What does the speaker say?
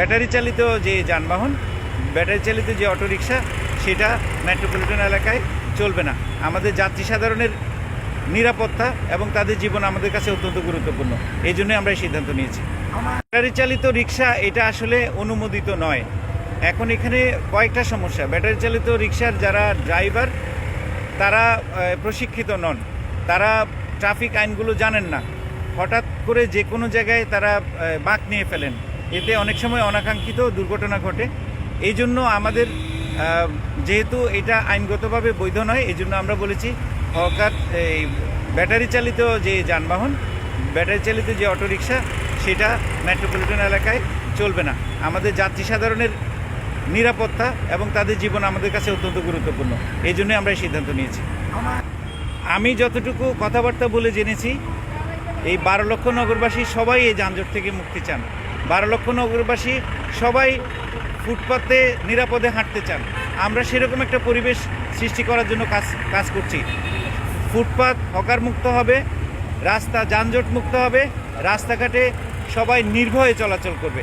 Battery চালিত যে যানবাহন, ব্যাটারি চালিত যে অটোরিকশা, সেটা মেট্রোপলিটন এলাকায় চলবে না। আমাদের যাত্রী সাধারণের নিরাপত্তা এবং তাদের জীবন আমাদের কাছে অত্যন্ত গুরুত্বপূর্ণ। এই জন্যই আমরা এই সিদ্ধান্ত নিয়েছি। ব্যাটারি চালিত রিক্সা এটা আসলে অনুমোদিত নয়। এখন এখানে কয়েকটা সমস্যা। ব্যাটারি চালিত রিক্সার যারা ড্রাইভার, তারা প্রশিক্ষিত নন। তারা ট্রাফিক আইনগুলো জানেন না। হঠাৎ করে যে কোনো জায়গায় তারা বাঁক নিয়ে ফেলেন। এতে অনেক সময় অনাকাঙ্ক্ষিত দুর্ঘটনা ঘটে। এই জন্য আমাদের যেহেতু এটা আইনগতভাবে বৈধ নয়, এই জন্য আমরা বলেছি হকার, এই ব্যাটারি চালিত যে যানবাহন, ব্যাটারি চালিত যে অটোরিকশা, সেটা মেট্রোপলিটন এলাকায় চলবে না। আমাদের যাত্রী সাধারণের নিরাপত্তা এবং তাদের জীবন আমাদের কাছে অত্যন্ত গুরুত্বপূর্ণ। এই জন্যই আমরা এই সিদ্ধান্ত নিয়েছি। আমি যতটুকু কথাবার্তা বলে জেনেছি, এই বারো লক্ষ নগরবাসী সবাই এই যানজট থেকে মুক্তি চান। বারো লক্ষ নগরবাসী সবাই ফুটপাতে নিরাপদে হাঁটতে চান। আমরা সেরকম একটা পরিবেশ সৃষ্টি করার জন্য কাজ কাজ করছি। ফুটপাত হকার মুক্ত হবে, রাস্তা যানজট মুক্ত হবে, রাস্তাঘাটে সবাই নির্ভয়ে চলাচল করবে।